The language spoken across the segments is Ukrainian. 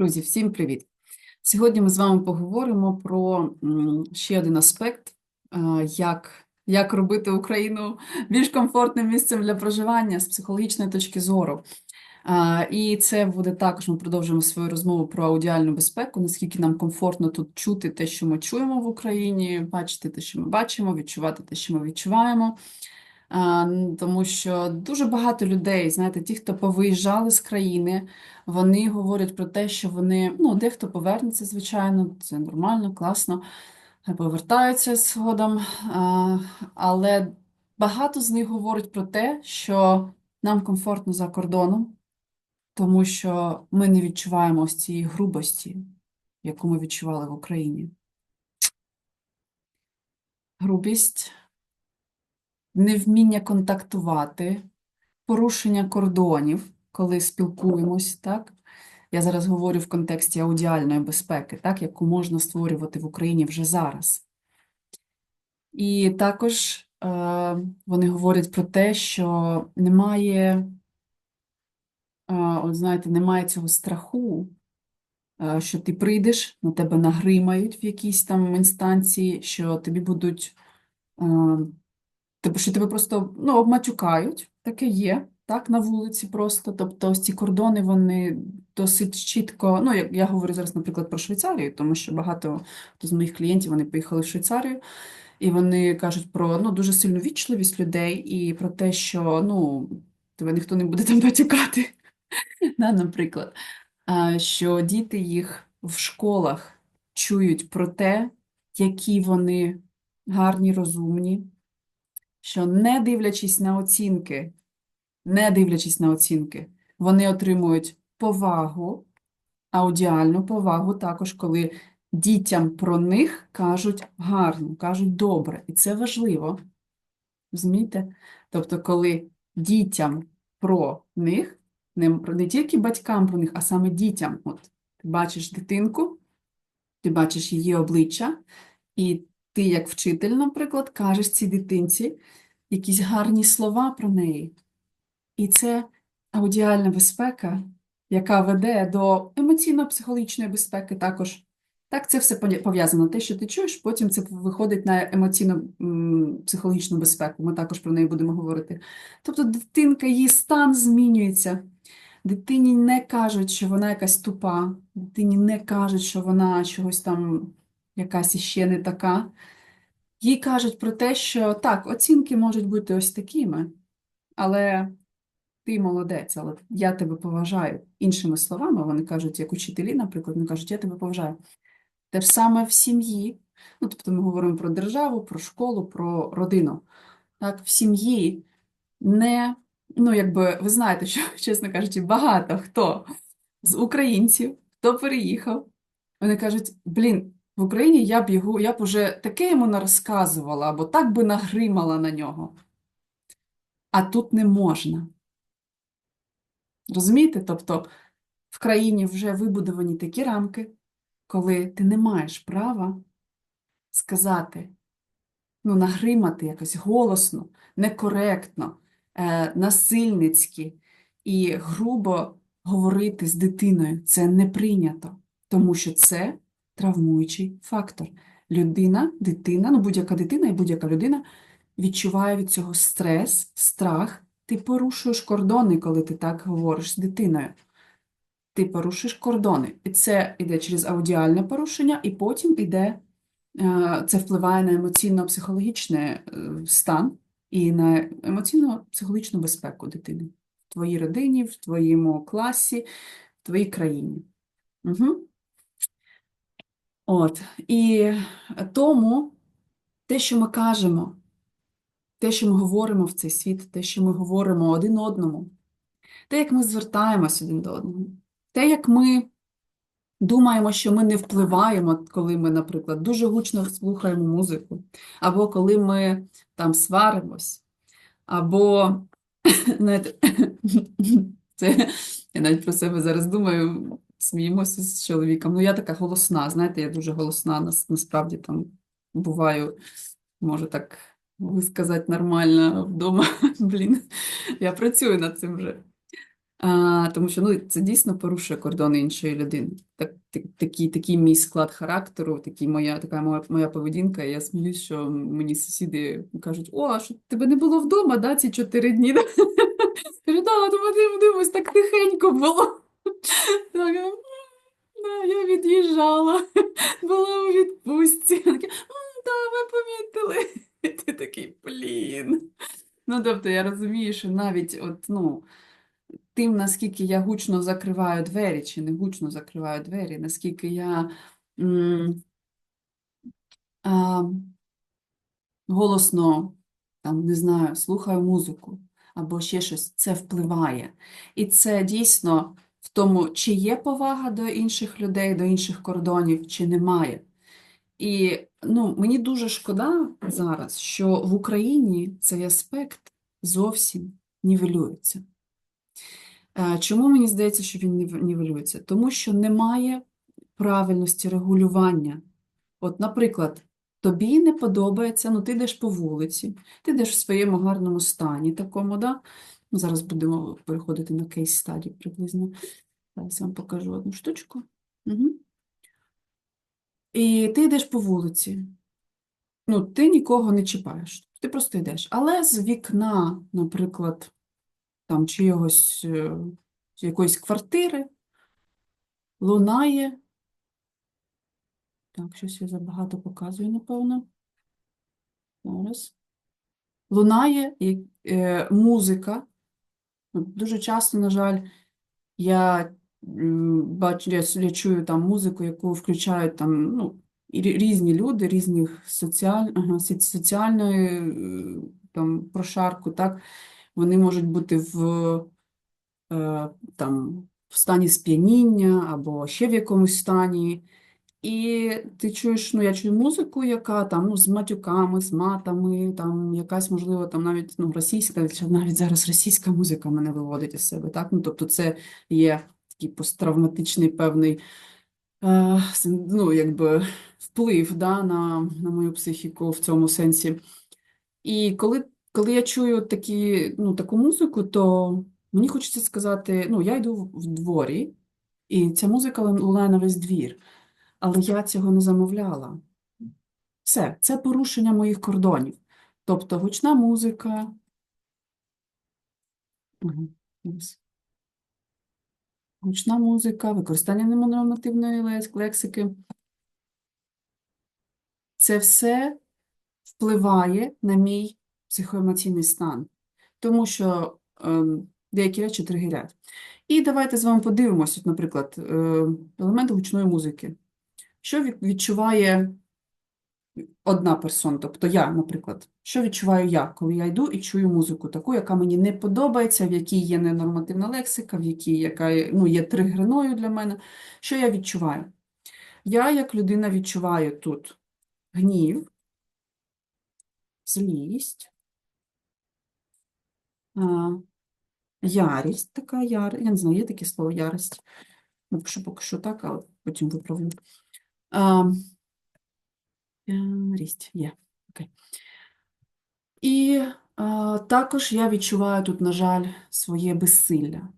Друзі, всім привіт! Сьогодні ми з вами поговоримо про ще один аспект, е, як, як робити Україну більш комфортним місцем для проживання з психологічної точки зору. Е, І це буде також, ми продовжуємо свою розмову про аудіальну безпеку, наскільки нам комфортно тут чути те, що ми чуємо в Україні, бачити те, що ми бачимо, відчувати те, що ми відчуваємо. Н- Тому що дуже багато людей, знаєте, ті, хто повиїжджали з країни, вони говорять про те, що вони, ну, дехто повернеться, звичайно, це нормально, класно, е, повертаються згодом, але багато з них говорять про те, що нам комфортно за кордоном, тому що ми не відчуваємо ось цієї грубості, яку ми відчували в Україні. Грубість, невміння контактувати, порушення кордонів, коли спілкуємось, так? Я зараз говорю в контексті аудіальної безпеки, так, яку можна створювати в Україні вже зараз. І також е, вони говорять про те, що немає, е, от знаєте, немає цього страху, е, що ти прийдеш, на тебе нагримають в якійсь там інстанції, що тобі будуть, е, тебе, що тебе просто ну, обматюкають, таке є, так, на вулиці просто. Тобто ось ці кордони, вони досить чітко, ну, я, я говорю зараз, наприклад, про Швейцарію, тому що багато хто з моїх клієнтів, вони поїхали в Швейцарію, і вони кажуть про ну, дуже сильну вічливість людей і про те, що ну, тебе ніхто не буде там батюкати, наприклад, що діти їх в школах чують про те, які вони гарні, розумні, що не дивлячись на оцінки, не дивлячись на оцінки, вони отримують повагу, аудіальну повагу також, коли дітям про них кажуть гарно, кажуть добре. І це важливо. Розумієте? Тобто, коли дітям про них, не, не тільки батькам про них, а саме дітям. От ти бачиш дитинку, ти бачиш її обличчя, і ти, як вчитель, наприклад, кажеш цій дитинці якісь гарні слова про неї. І це аудіальна безпека, яка веде до емоційно-психологічної безпеки також. Так, це все пов'язано. Те, що ти чуєш, потім це виходить на емоційно-психологічну безпеку. Ми також про неї будемо говорити. Тобто дитинка, її стан змінюється. Дитині не кажуть, що вона якась тупа, дитині не кажуть, що вона чогось там якась іще не така. Їй кажуть про те, що так, оцінки можуть бути ось такими, але ти молодець, але я тебе поважаю. Іншими словами, вони кажуть, як учителі, наприклад, вони кажуть, я тебе поважаю. Те ж саме в сім'ї. Ну, тобто ми говоримо про державу, про школу, про родину. Так, в сім'ї не, ну, якби, ви знаєте, що, чесно кажучи, багато хто з українців, хто переїхав, вони кажуть, блін, в Україні я б його, я б уже таке йому нарозказувала, або так би нагримала на нього. А тут не можна. Розумієте? Тобто в країні вже вибудовані такі рамки, коли ти не маєш права сказати, ну, нагримати якось голосно, некоректно, е, насильницьки і грубо говорити з дитиною. Це не прийнято, тому що це травмуючий фактор. Людина, дитина, ну будь-яка дитина і будь-яка людина відчуває від цього стрес, страх. Ти порушуєш кордони, коли ти так говориш з дитиною. Ти порушуєш кордони. І це йде через аудіальне порушення, і потім йде, е, це впливає на емоційно-психологічний е, стан і на емоційно-психологічну безпеку дитини в твоїй родині, в твоєму класі, в твоїй країні. Угу. От. І тому те, що ми кажемо, те, що ми говоримо в цей світ, те, що ми говоримо один одному, те, як ми звертаємось один до одного, те, як ми думаємо, що ми не впливаємо, коли ми, наприклад, дуже гучно слухаємо музику, або коли ми там сваримось, або це я навіть про себе зараз думаю, сміємося з чоловіком. Ну, я така голосна, знаєте, я дуже голосна, нас- насправді там буваю, можу так висказати нормально вдома. Блін, я працюю над цим вже. А, тому що ну, це дійсно порушує кордони іншої людини. Так, так, такий, такий мій склад характеру, такий моя, така моя, моя поведінка. Я сміюсь, що мені сусіди кажуть: О, а що тебе не було вдома, да, ці чотири дні? Кажу, да, то мене дивись, так тихенько було. Так, «М, да, я від'їжджала, була у відпустці. Такі, «М, да, ми помітили. Ти такий, блін. Ну, тобто я розумію, що навіть от, ну, тим, наскільки я гучно закриваю двері, чи не гучно закриваю двері, наскільки я м, а, голосно, там, не знаю, слухаю музику або ще щось, це впливає. І це дійсно в тому, чи є повага до інших людей, до інших кордонів, чи немає. І ну, мені дуже шкода зараз, що в Україні цей аспект зовсім нівелюється. Е, Чому мені здається, що він нівелюється? Тому що немає правильності регулювання. От, наприклад, тобі не подобається, ну ти йдеш по вулиці, ти йдеш в своєму гарному стані такому, да? Зараз будемо переходити на кейс-стаді приблизно. Зараз я вам покажу одну штучку. Угу. І ти йдеш по вулиці. Ну, ти нікого не чіпаєш, ти просто йдеш. Але з вікна, наприклад, там чиїгось, е, якоїсь квартири лунає. Так, щось я забагато показую, напевно. Зараз. Лунає е, музика. От Дуже часто, на жаль, я бачу, я чую там музику, яку включають там, ну, різні люди, різних соціаль, соціальної е, там, прошарку, так? Вони можуть бути в, е, там, в стані сп'яніння або ще в якомусь стані. І ти чуєш, ну я чую музику, яка там ну, з матюками, з матами, там якась, можливо, там навіть ну, російська, навіть зараз російська музика мене виводить із себе. Так? Ну, тобто це є такий посттравматичний певний е, ну, якби, вплив да, на, на мою психіку в цьому сенсі. І коли, коли я чую такі, ну, таку музику, то мені хочеться сказати: ну, я йду в дворі, і ця музика лунає на весь двір. Але я цього не замовляла. Все, це порушення моїх кордонів. Тобто гучна музика. Гучна музика, використання ненормативної лексики. Це все впливає на мій психоемоційний стан, тому що ем, деякі речі тригерять. І давайте з вами подивимося, наприклад, е, елемент гучної музики. Що відчуває одна персона, тобто я, наприклад, що відчуваю я, коли я йду і чую музику таку, яка мені не подобається, в якій є ненормативна лексика, в якій яка ну, є тригерною для мене. Що я відчуваю? Я, як людина, відчуваю тут гнів, злість, ярість, така яр... я не знаю, є таке слово ярость. Напишу поки що так, але потім виправлю. А, ярість є. Окей. І а, також я відчуваю тут, на жаль, своє безсилля.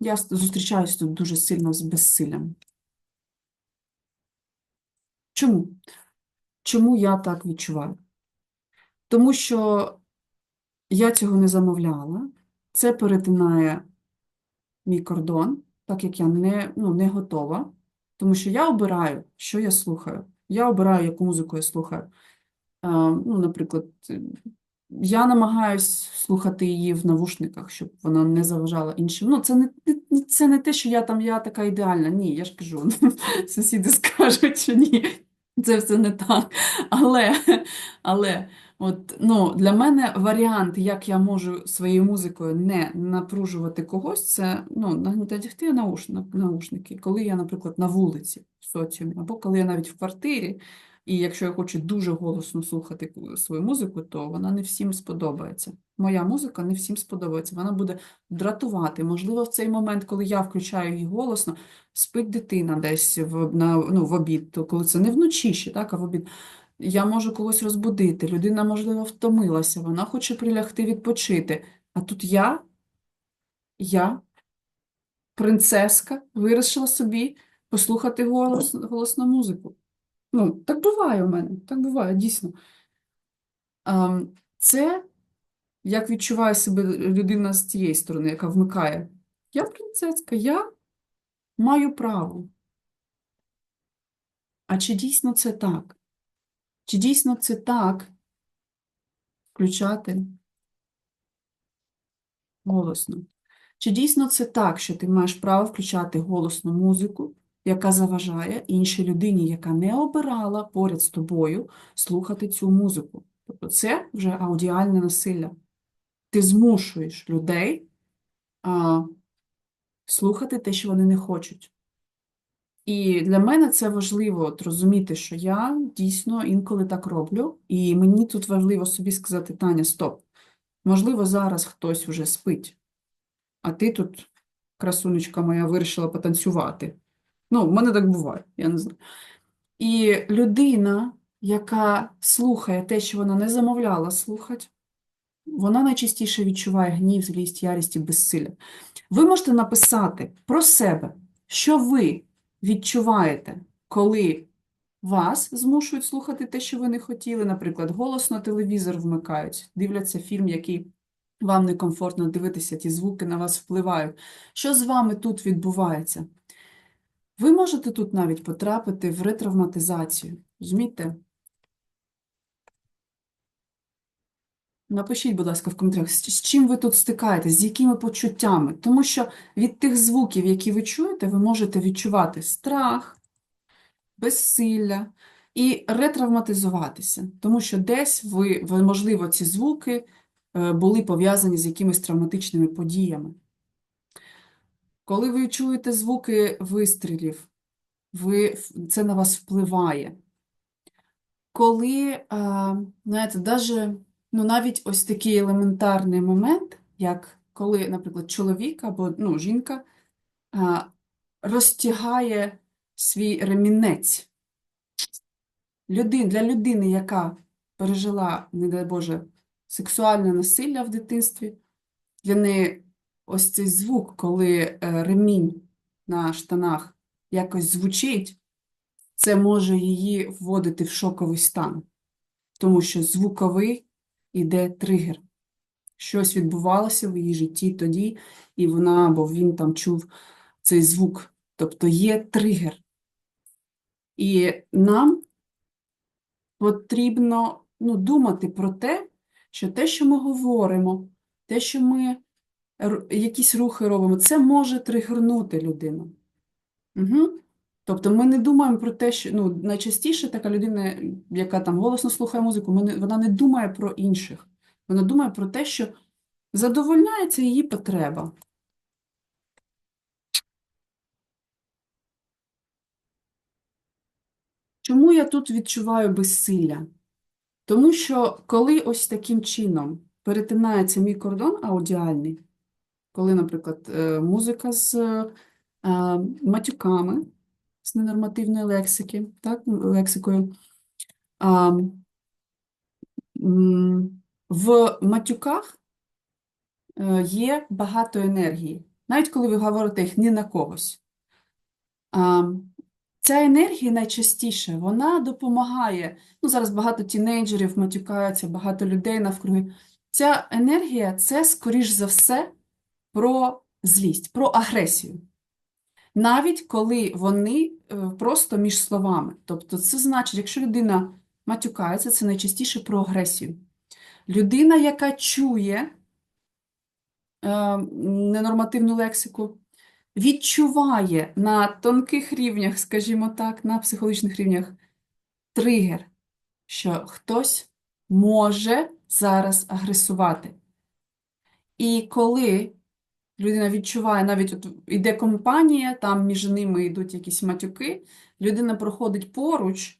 Я зустрічаюсь тут дуже сильно з безсиллям. Чому? Чому я так відчуваю? Тому що я цього не замовляла, це перетинає мій кордон, так як я не, ну, не готова, тому що я обираю, що я слухаю. Я обираю, яку музику я слухаю. А, ну, наприклад, е, я намагаюсь слухати її в навушниках, щоб вона не заважала іншим. Ну, це не- це не те, що я там я така ідеальна. Ні, я ж кажу, сусіди скажуть, що ні, це все не так. Але, але от, ну, для мене варіант, як я можу своєю музикою не напружувати когось, це ну, надягти наушник, наушники, коли я, наприклад, на вулиці в соціумі, або коли я навіть в квартирі. І якщо я хочу дуже голосно слухати свою музику, то вона не всім сподобається. Моя музика не всім сподобається. Вона буде дратувати. Можливо, в цей момент, коли я включаю її голосно, спить дитина десь в, на, ну, в обід, то коли це не вночі ще, так, а в обід. Я можу когось розбудити. Людина, можливо, втомилася, вона хоче прилягти відпочити. А тут я, я принцеска вирішила собі послухати голос, голосну музику. Ну, так буває у мене, так буває, дійсно. Це як відчуває себе людина з тієї сторони, яка вмикає. Я принцеска, я маю право. А чи дійсно це так? Чи дійсно це так включати голосно? Чи дійсно це так, що ти маєш право включати голосну музику, яка заважає іншій людині, яка не обирала поряд з тобою слухати цю музику? Тобто це вже аудіальне насилля. Ти змушуєш людей а, слухати те, що вони не хочуть. І для мене це важливо от, розуміти, що я дійсно інколи так роблю, і мені тут важливо собі сказати, Таня, стоп. Можливо, зараз хтось уже спить, а ти тут, красунечка моя, вирішила потанцювати. Ну, в мене так буває, я не знаю. І людина, яка слухає те, що вона не замовляла слухати, вона найчастіше відчуває гнів, злість, ярість і безсилля. Ви можете написати про себе, що ви відчуваєте, коли вас змушують слухати те, що ви не хотіли. Наприклад, голосно телевізор вмикають, дивляться фільм, який вам некомфортно дивитися, ті звуки на вас впливають. Що з вами тут відбувається? Ви можете тут навіть потрапити в ретравматизацію. Розумієте? Напишіть, будь ласка, в коментарях, з чим ви тут стикаєтесь, з якими почуттями. Тому що від тих звуків, які ви чуєте, ви можете відчувати страх, безсилля і ретравматизуватися. Тому що десь ви, можливо, ці звуки е, були пов'язані з якимись травматичними подіями. Коли ви чуєте звуки вистрілів, ви, це на вас впливає. Коли, а, знаєте, даже, ну, навіть ось такий елементарний момент, як коли, наприклад, чоловік або ну, жінка а, розтягає свій ремінець. Людин, для людини, яка пережила, не дай Боже, сексуальне насилля в дитинстві, для неї ось цей звук, коли е, ремінь на штанах якось звучить, це може її вводити в шоковий стан, тому що звуковий іде тригер. Щось відбувалося в її житті тоді, і вона або він там чув цей звук. Тобто є тригер. І нам потрібно ну, думати про те, що те, що ми говоримо, те, що ми якісь рухи робимо, це може тригернути людину. Угу. Тобто ми не думаємо про те, що ну, найчастіше така людина, яка там голосно слухає музику, ми не- вона не думає про інших. Вона думає про те, що задовольняється її потреба. Чому я тут відчуваю безсилля? Тому що коли ось таким чином перетинається мій кордон аудіальний, коли, наприклад, е, музика з е, матюками, з ненормативної лексики, так, лексикою, в матюках е, є багато енергії, навіть коли ви говорите їх не на когось. Ця енергія найчастіше вона допомагає. Ну, зараз багато тінейджерів матюкаються, багато людей навкруги. Ця енергія це, скоріш за все, про злість, про агресію. Навіть коли вони е, просто між словами. Тобто, це значить, якщо людина матюкається, це найчастіше про агресію. Людина, яка чує е, ненормативну лексику, відчуває на тонких рівнях, скажімо так, на психологічних рівнях тригер, що хтось може зараз агресувати. І коли людина відчуває, навіть от іде компанія, там між ними йдуть якісь матюки, людина проходить поруч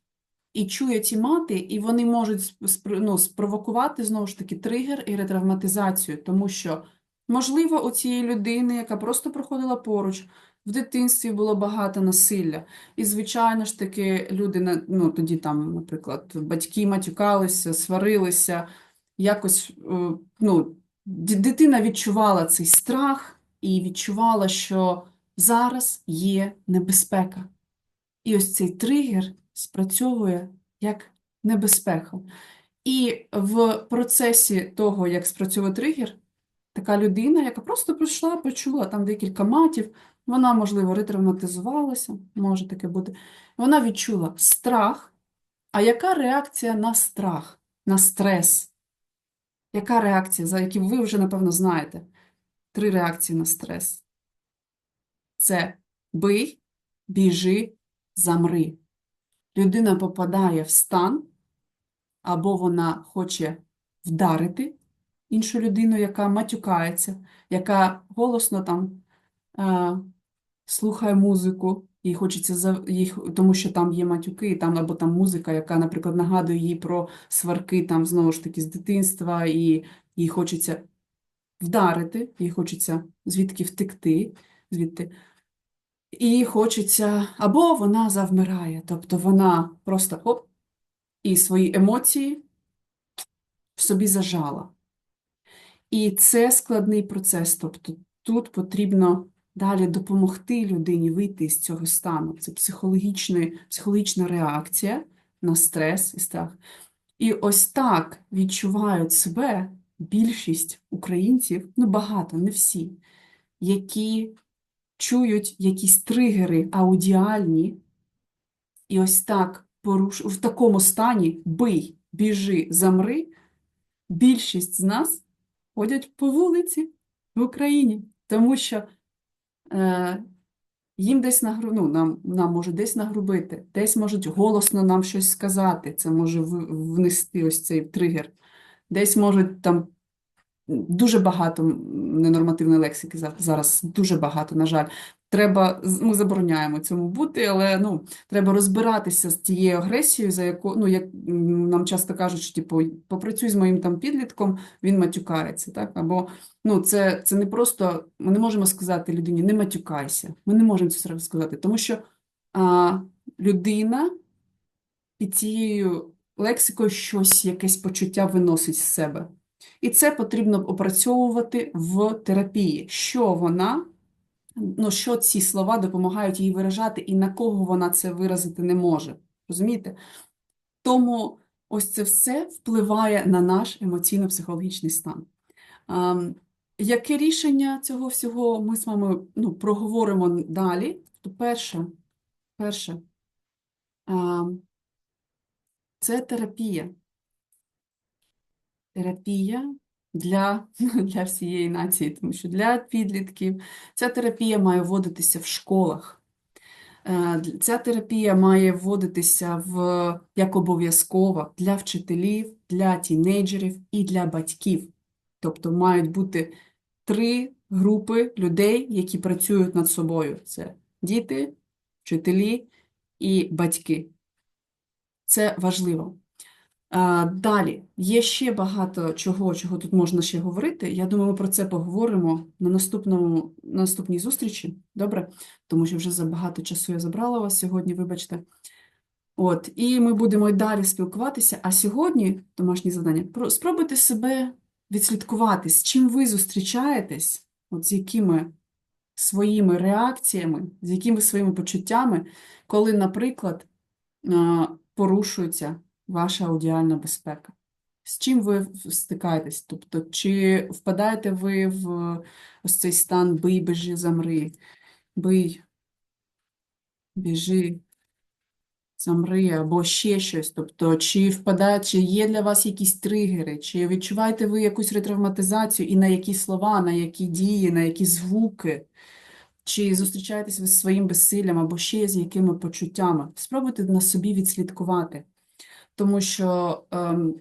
і чує ці мати, і вони можуть ну, спровокувати знову ж таки тригер і ретравматизацію, тому що Можливо, у цієї людини, яка просто проходила поруч, в дитинстві було багато насилля. І, звичайно ж таки, люди, ну, тоді там, наприклад, батьки матюкалися, сварилися, якось, е, ну, дитина відчувала цей страх і відчувала, що зараз є небезпека. І ось цей тригер спрацьовує як небезпека. І в процесі того, як спрацьовує тригер, така людина, яка просто прийшла, почула там декілька матів, вона, можливо, ретравматизувалася, може таке бути. Вона відчула страх. А яка реакція на страх, на стрес? Яка реакція, за які ви вже, напевно, знаєте? Три реакції на стрес. Це бий, біжи, замри. Людина попадає в стан, або вона хоче вдарити іншу людину, яка матюкається, яка голосно там е, слухає музику, їй хочеться за їх, тому що там є матюки, там або там музика, яка, наприклад, нагадує їй про сварки там знову ж таки з дитинства, і їй хочеться вдарити, їй хочеться звідки втекти, звідти. І хочеться, або вона завмирає, тобто вона просто хоп, і свої емоції в собі зажала. І це складний процес, тобто тут потрібно далі допомогти людині вийти з цього стану. Це психологічна реакція на стрес і страх. І ось так відчувають себе більшість українців, ну багато, не всі, які чують якісь тригери аудіальні, і ось так поруш... в такому стані бий, біжи, замри, більшість з нас ходять по вулиці в Україні, тому що їм десь нагру... ну, нам, нам може десь нагрубити, десь можуть голосно нам щось сказати, це може внести ось цей тригер, десь можуть там дуже багато ненормативної лексики за- зараз, дуже багато, на жаль. Треба, ми забороняємо цьому бути, але ну, треба розбиратися з тією агресією, за яку, ну, як нам часто кажуть, що типу, попрацюй з моїм там підлітком, він матюкається, так? Або ну, це, це не просто, ми не можемо сказати людині, не матюкайся. Ми не можемо це сказати, тому що а, людина під цією лексикою щось, якесь почуття виносить з себе. І це потрібно опрацьовувати в терапії, що вона, ну, що ці слова допомагають їй виражати, і на кого вона це виразити не може. Розумієте? Тому ось це все впливає на наш емоційно-психологічний стан. Ам, Яке рішення цього всього ми з вами ну, проговоримо далі? То перше, перше, ам, це терапія. Терапія для, для всієї нації, тому що для підлітків ця терапія має вводитися в школах. Е, Ця терапія має вводитися в, як обов'язкова для вчителів, для тінейджерів і для батьків. Тобто мають бути три групи людей, які працюють над собою. Це діти, вчителі і батьки. Це важливо. А, Далі, є ще багато чого, чого тут можна ще говорити. Я думаю, ми про це поговоримо на наступному, на наступній зустрічі. Добре? Тому що вже забагато часу я забрала вас сьогодні, вибачте. От, і ми будемо й далі спілкуватися. А сьогодні домашнє завдання. Спробуйте себе відслідкувати, з чим ви зустрічаєтесь, от з якими своїми реакціями, з якими своїми почуттями, коли, наприклад, порушується ваша аудіальна безпека. З чим ви стикаєтесь? Тобто, чи впадаєте ви в ось цей стан бий, біжи, замри, бий, біжи, замри, або ще щось. Тобто, чи впадає, чи є для вас якісь тригери, чи відчуваєте ви якусь ретравматизацію і на які слова, на які дії, на які звуки? Чи зустрічаєтесь ви зі своїм безсиллям або ще з якими почуттями? Спробуйте на собі відслідкувати, тому що ем,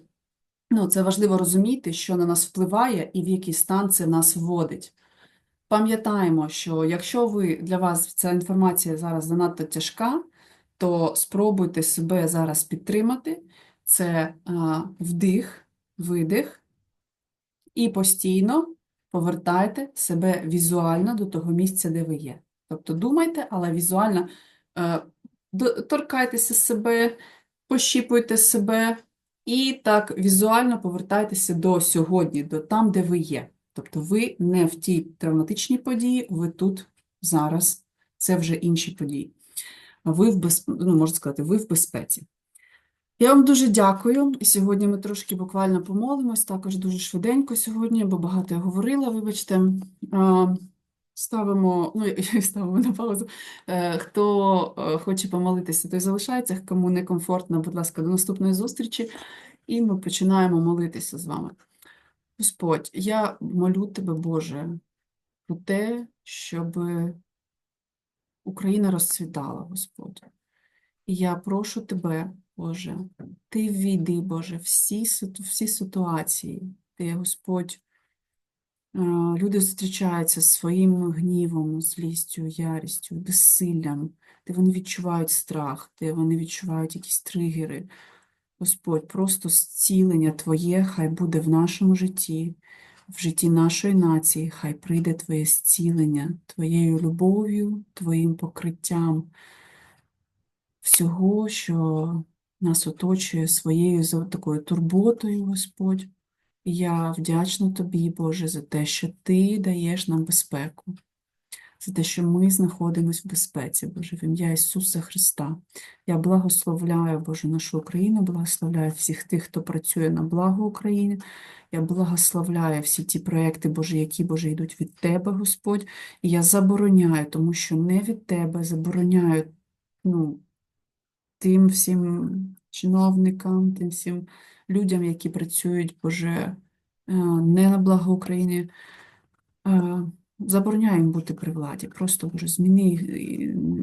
ну, це важливо розуміти, що на нас впливає і в який стан це нас вводить. Пам'ятаємо, що якщо ви для вас ця інформація зараз занадто тяжка, то спробуйте себе зараз підтримати. Це а, вдих, видих, і постійно повертайте себе візуально до того місця, де ви є. Тобто думайте, але візуально е, торкайтеся себе, пощіпуйте себе і так візуально повертайтеся до сьогодні, до там, де ви є. Тобто ви не в тій травматичній події, ви тут зараз це вже інші події. Ви в без... ну, можна сказати, ви в безпеці. Я вам дуже дякую. І сьогодні ми трошки буквально помолимось, також дуже швиденько сьогодні, бо багато я говорила, вибачте. Ставимо, ну, ставимо на паузу. Е, Хто е, хоче помолитися, той залишається. Кому некомфортно, будь ласка, до наступної зустрічі. І ми починаємо молитися з вами. Господь, я молю тебе, Боже, про те, щоб Україна розцвітала, Господь. І я прошу тебе, Боже, ти ввійди, Боже, всі, всі ситуації, де, Господь, люди зустрічаються з своїм гнівом, злістю, ярістю, безсиллям, де вони відчувають страх, де вони відчувають якісь тригери. Господь, просто зцілення Твоє хай буде в нашому житті, в житті нашої нації, хай прийде Твоє зцілення, Твоєю любов'ю, Твоїм покриттям всього, що нас оточує своєю такою турботою, Господь. Я вдячна Тобі, Боже, за те, що Ти даєш нам безпеку, за те, що ми знаходимося в безпеці, Боже, в ім'я Ісуса Христа. Я благословляю, Боже, нашу Україну, благословляю всіх тих, хто працює на благо України. Я благословляю всі ті проекти, Боже, які, Боже, йдуть від Тебе, Господь. І я забороняю, тому що не від Тебе, забороняю, ну, тим всім чиновникам, тим всім людям, які працюють, Боже, е, не на благо України. Е, Забороняю їм бути при владі. Просто, Боже, зміни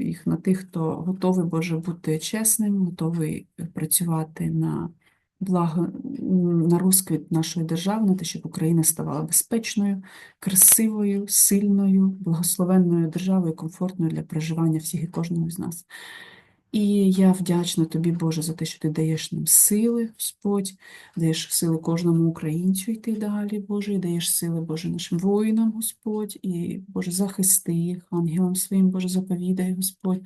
їх на тих, хто готовий, Боже, бути чесним, готовий працювати на благо, на розквіт нашої держави, на те, щоб Україна ставала безпечною, красивою, сильною, благословенною державою, комфортною для проживання всіх і кожного з нас. І я вдячна тобі, Боже, за те, що ти даєш нам сили, Господь, даєш сили кожному українцю йти далі, Боже, і даєш сили, Боже, нашим воїнам, Господь, і, Боже, захисти їх, ангелам своїм, Боже, заповідай, Господь,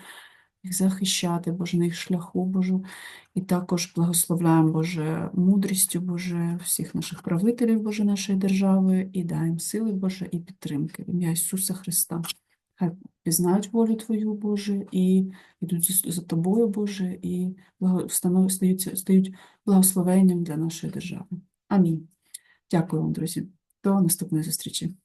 їх захищати, Боже, на їх шляху, Боже. І також благословляємо, Боже, мудрістю, Боже, всіх наших правителів, Боже, нашої держави, і даємо сили, Боже, і підтримки. В ім'я Ісуса Христа. Хай пізнають волю Твою, Боже, і йдуть за, Тобою, Боже, і стають, стають благословенням для нашої держави. Амінь. Дякую вам, друзі. До наступної зустрічі.